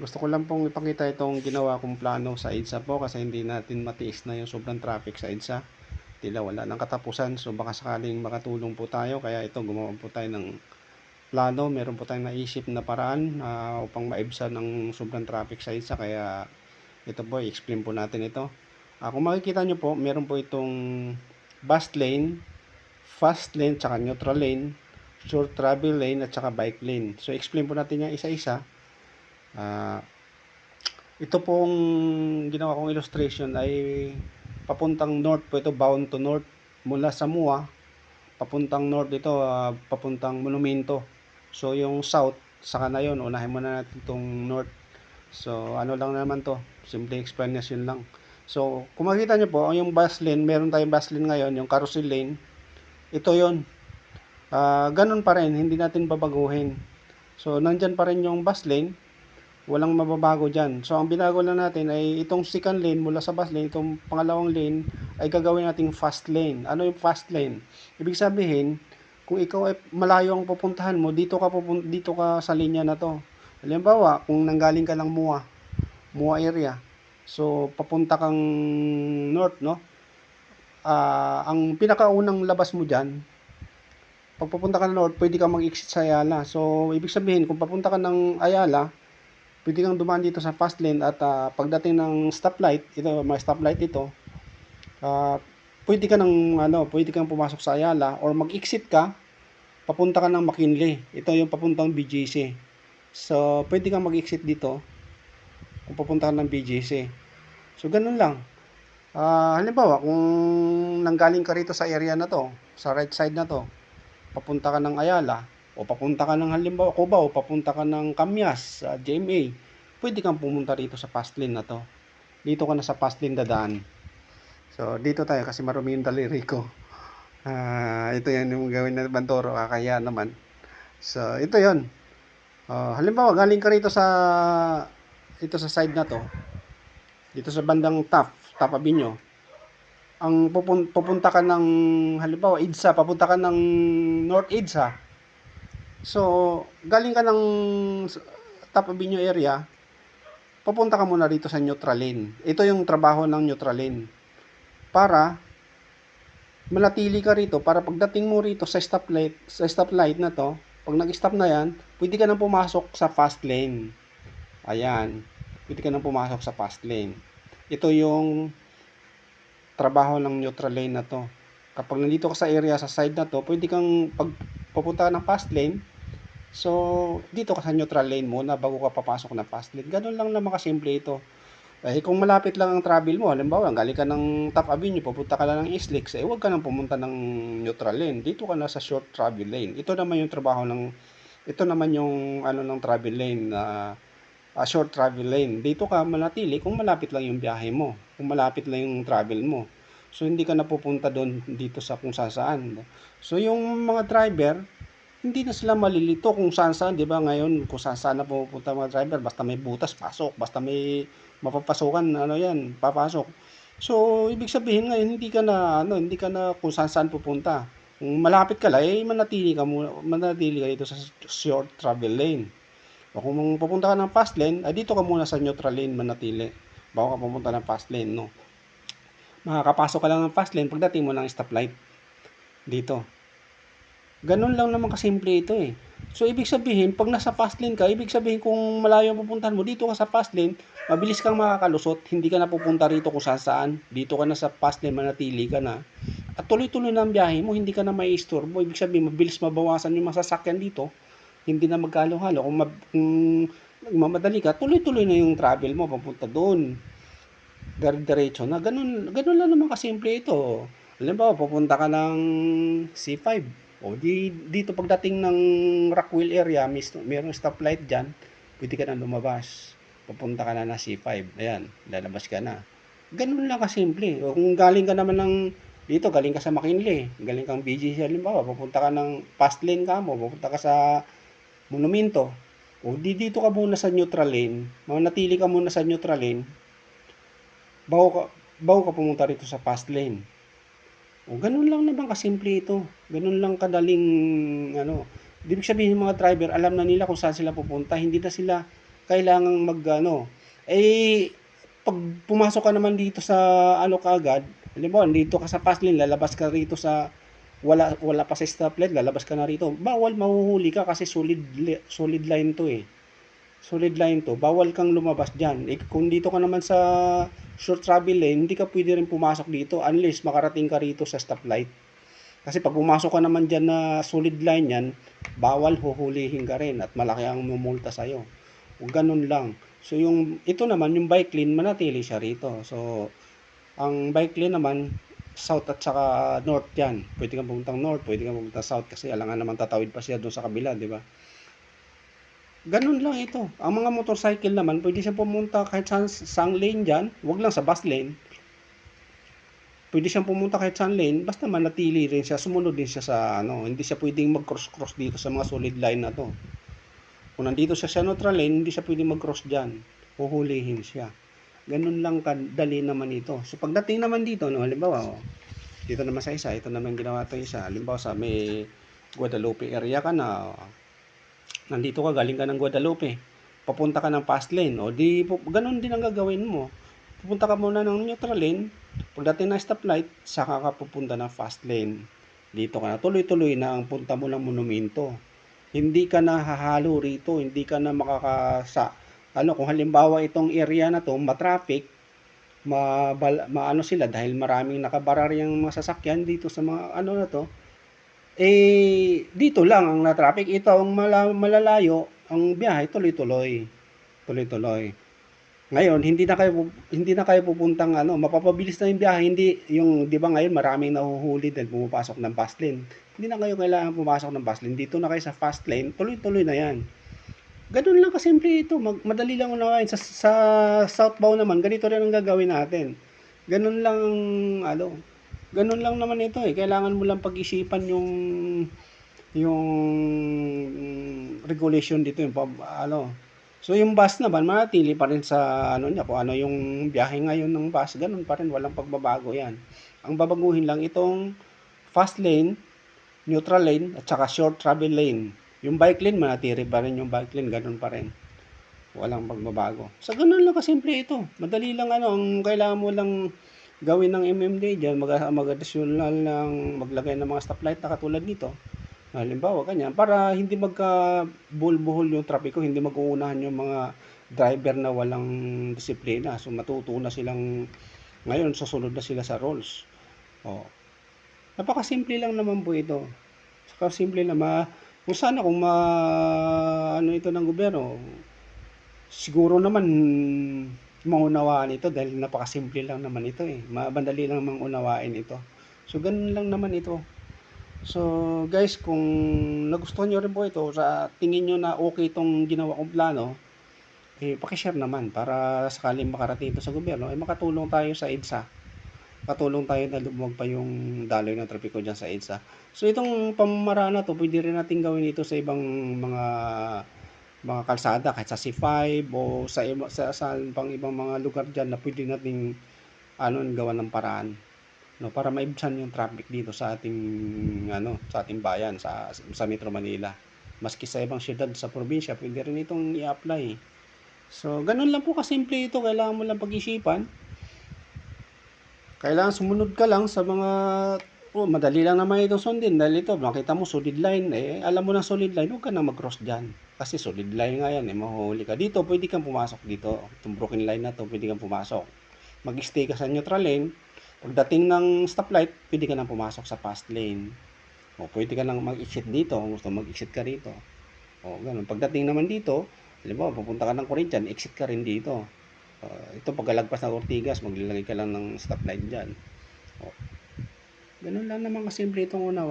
Gusto ko lang pong ipakita itong ginawa kong plano sa EDSA po kasi hindi natin matiis na yung sobrang traffic sa EDSA. Tila wala nang katapusan so baka sakaling makatulong po tayo kaya ito gumawa po tayo ng plano. Meron po tayong naisip na paraan ah, upang maibsan ng sobrang traffic sa EDSA kaya ito po i-explain po natin ito. Ah, kung makikita nyo po meron po itong bus lane, fast lane, tsaka neutral lane, short travel lane at saka bike lane. So explain po natin yan isa-isa. Ah, ito pong ginawa kong illustration ay papuntang north po ito, bound to north mula sa Mua, papuntang north ito, ah, papuntang Monumento. So yung south, saka na yun, unahin muna natin itong north. So ano lang naman to, simple explanation lang. So kung makikita nyo po, yung bus lane, meron tayong bus lane ngayon, yung carousel lane, ito yon Ah, ganun pa rin, hindi natin babaguhin. So nandyan pa rin yung bus lane, walang mababago dyan. So, ang binago lang natin ay itong second lane mula sa bus lane, itong pangalawang lane ay gagawin nating fast lane. Ano yung fast lane? Ibig sabihin, kung ikaw ay malayo ang pupuntahan mo, dito ka pupun- dito ka sa linya na to. Halimbawa, kung nanggaling ka ng Mua, Mua area. So, papunta kang north, no? Ah, ang pinakaunang labas mo diyan, pag papunta ka ng north, pwede kang mag-exit sa Ayala. So, ibig sabihin, kung papunta ka ng Ayala, pwede kang dumaan dito sa fast lane at ah, pagdating ng stoplight, ito may stoplight ito, ah, pwede ka ng ano, pwede kang pumasok sa Ayala or mag-exit ka, papunta ka ng McKinley. Ito yung papuntang BGC. So, pwede kang mag-exit dito kung papunta ka ng BGC. So, ganun lang. Ah, halimbawa, kung nanggaling ka rito sa area na to, sa right side na to, papunta ka ng Ayala, o papunta ka ng halimbawa Cubao, papunta ka ng Camyas, sa GMA, pwede kang pumunta rito sa fast lane na to. Dito ka na sa fast lane dadaan. So, dito tayo kasi marumi yung daliri ko. Ah, ito yan yung gawin na Bantoro, kakaya naman. So, ito yon. Ah, halimbawa, galing ka rito sa dito sa side na to. Dito sa bandang top, top Abinyo. Ang pupun- pupunta ka ng halimbawa EDSA, papunta ka ng North EDSA. So, galing ka ng top Abinyo area, papunta ka muna rito sa neutral lane. Ito yung trabaho ng neutral lane. Para manatili ka rito para pagdating mo rito sa stoplight, sa stoplight na to, pag nag-stop na yan, pwede ka nang pumasok sa fast lane. Ayan. Pwede ka nang pumasok sa fast lane. Ito yung trabaho ng neutral lane na to. Kapag nandito ka sa area sa side na to, pwede kang pag pupunta ka ng fast lane, so dito ka sa neutral lane muna bago ka papasok ng fast lane. Ganun lang naman kasimple ito. Eh, kung malapit lang ang travel mo, halimbawa, galing ka ng Top Avenue, pupunta ka lang ng East eh, huwag ka nang pumunta ng neutral lane. Dito ka na sa short travel lane. Ito naman yung trabaho ng, ito naman yung, ano, ng travel lane, na ah, short travel lane. Dito ka manatili kung malapit lang yung biyahe mo, kung malapit lang yung travel mo. So, hindi ka na pupunta doon dito sa kung saan saan. So, yung mga driver, hindi na sila malilito kung saan saan, di ba? Ngayon, kung saan saan na pupunta mga driver, basta may butas, pasok. Basta may mapapasukan, ano yan, papasok. So, ibig sabihin ngayon, hindi ka na, ano, hindi ka na kung saan saan pupunta. Kung malapit ka lang, eh, manatili ka muna, manatili ka dito sa short travel lane. O kung pupunta ka ng fast lane, ay dito ka muna sa neutral lane manatili. Bago ka pumunta ng fast lane, no? Makakapasok ka lang ng fast lane pagdating mo ng stoplight. Dito. Ganun lang naman kasimple ito eh. So, ibig sabihin, pag nasa fast lane ka, ibig sabihin kung malayo ang pupuntahan mo, dito ka sa fast lane, mabilis kang makakalusot, hindi ka na pupunta rito kung saan. Dito ka na sa fast lane, manatili ka na. At tuloy-tuloy na ang biyahe mo, hindi ka na may istorbo. Ibig sabihin, mabilis mabawasan yung masasakyan dito. Hindi na magkalo-halo. Kung, mab- kung nagmamadali ka, tuloy-tuloy na yung travel mo, papunta doon. Dire-diretso na. Ganun, ganun lang naman kasimple ito. Halimbawa, pupunta ka ng C5. O di, dito pagdating ng Rockwell area, may, mayroong stoplight dyan, pwede ka na lumabas. Pupunta ka na na C5. Ayan, lalabas ka na. Ganun lang kasimple. O kung galing ka naman ng dito, galing ka sa McKinley, galing kang BGC halimbawa, pupunta ka ng fast lane ka mo, pupunta ka sa Monumento, o di dito ka muna sa neutral lane, manatili ka muna sa neutral lane, bago ka, bago ka pumunta rito sa fast lane. O ganun lang naman kasimple ito. Ganun lang kadaling ano. Ibig sabihin ng mga driver, alam na nila kung saan sila pupunta. Hindi na sila kailangang mag ano, eh, pag pumasok ka naman dito sa ano kaagad, halimbawa dito ka sa fast lane, lalabas ka rito sa wala wala pa sa stoplight, lalabas ka na rito. Bawal mahuhuli ka kasi solid li- solid line 'to eh. Solid line 'to. Bawal kang lumabas diyan. Eh, kung dito ka naman sa short travel lane, hindi ka pwede rin pumasok dito unless makarating ka rito sa stoplight. Kasi pag pumasok ka naman diyan na solid line yan, bawal huhulihin ka rin at malaki ang mumulta sa'yo. O ganun lang. So yung ito naman yung bike lane manatili siya rito. So ang bike lane naman south at saka north yan. Pwede kang pumuntang north, pwede kang pumunta south kasi alangan naman tatawid pa siya doon sa kabila, di ba? Ganun lang ito. Ang mga motorcycle naman, pwede siya pumunta kahit saan sang lane dyan. Huwag lang sa bus lane. Pwede siyang pumunta kahit saan lane, basta manatili rin siya, sumunod din siya sa ano, hindi siya pwedeng mag-cross-cross dito sa mga solid line na to. Kung nandito siya sa neutral lane, hindi siya pwedeng mag-cross dyan. Huhulihin siya. Ganun lang kadali naman ito. So pagdating naman dito, no, halimbawa, oh, dito naman sa isa, ito naman ginawa to isa. Halimbawa sa may Guadalupe area ka na, oh, nandito ka, galing ka ng Guadalupe, papunta ka ng fast lane, o di, ganun din ang gagawin mo. Pupunta ka muna ng neutral lane, pagdating ng stoplight, saka ka pupunta ng fast lane. Dito ka na, tuloy-tuloy na ang punta mo ng monumento. Hindi ka na hahalo rito, hindi ka na makakasa, ano, kung halimbawa itong area na to, matraffic, ma, maano sila dahil maraming nakabarar yung mga sasakyan dito sa mga ano na to, eh, dito lang ang na-traffic. Ito ang mala- malalayo, ang biyahe tuloy-tuloy. Tuloy-tuloy. Ngayon, hindi na kayo hindi na kayo pupuntang ano, mapapabilis na yung biyahe, hindi yung 'di ba ngayon maraming nahuhuli dahil pumapasok ng fast lane. Hindi na kayo kailangan pumasok ng fast lane. Dito na kayo sa fast lane, tuloy-tuloy na 'yan. Ganun lang kasimple ito. Mag, madali lang unawain. Sa, sa southbound naman, ganito rin ang gagawin natin. Ganun lang, ano, ganun lang naman ito eh. Kailangan mo lang pag-isipan yung, yung regulation dito, yung, ano. So, yung bus naman, manatili pa rin sa, ano niya, kung ano yung biyahe ngayon ng bus, ganun pa rin, walang pagbabago yan. Ang babaguhin lang itong fast lane, neutral lane, at saka short travel lane. Yung bike lane, manatili pa rin yung bike lane, ganun pa rin. Walang pagbabago. Sa ganun lang kasimple ito. Madali lang ano, ang kailangan mo lang gawin ng MMD dyan, mag mag-additional ng maglagay ng mga stoplight na katulad nito. Halimbawa, ganyan, para hindi magka bulbuhol yung trapiko, hindi mag-uunahan yung mga driver na walang disiplina. So matuto na silang ngayon susunod na sila sa rules. Oh. Napakasimple lang naman po ito. Saka simple na ma kung sana kung ma ano ito ng gobyerno siguro naman maunawaan ito dahil napakasimple lang naman ito eh. Mabandali lang mang unawain ito. So ganun lang naman ito. So guys, kung nagustuhan nyo rin po ito, sa tingin nyo na okay itong ginawa kong plano, eh pakishare naman para sakaling makarating ito sa gobyerno, ay makatulong tayo sa EDSA. Katulong tayo na lumuwag pa yung daloy ng trapiko dyan sa EDSA. So itong pamamaraan na to, pwede rin natin gawin ito sa ibang mga mga kalsada kahit sa C5 o sa sa, sa pang ibang mga lugar diyan na pwede nating ano gawa ng paraan no? Para maibsan yung traffic dito sa ating ano sa ating bayan sa sa Metro Manila. Maski sa ibang syudad sa probinsya pwede rin itong i-apply. So ganun lang po kasimple ito. Kailangan mo lang pag-isipan. Kailangan sumunod ka lang sa mga oh, madali lang naman itong sundin dahil ito makita mo solid line. Eh alam mo na solid line huwag ka na mag-cross dyan. Kasi solid line nga yan eh mahuhuli ka. Dito pwede kang pumasok dito. Itong broken line na to pwede kang pumasok. Mag-stay ka sa neutral lane. Pagdating ng stoplight pwede ka nang pumasok sa fast lane. O pwede ka nang mag-exit dito. Kung gusto mag-exit ka rito. O ganun. Pagdating naman dito halimbawa pupunta ka ng Corinthian exit ka rin dito. Uh, ito pagkalagpas ng Ortigas, maglalagay ka lang ng stoplight dyan. O. Ganun lang naman kasimple itong unawa.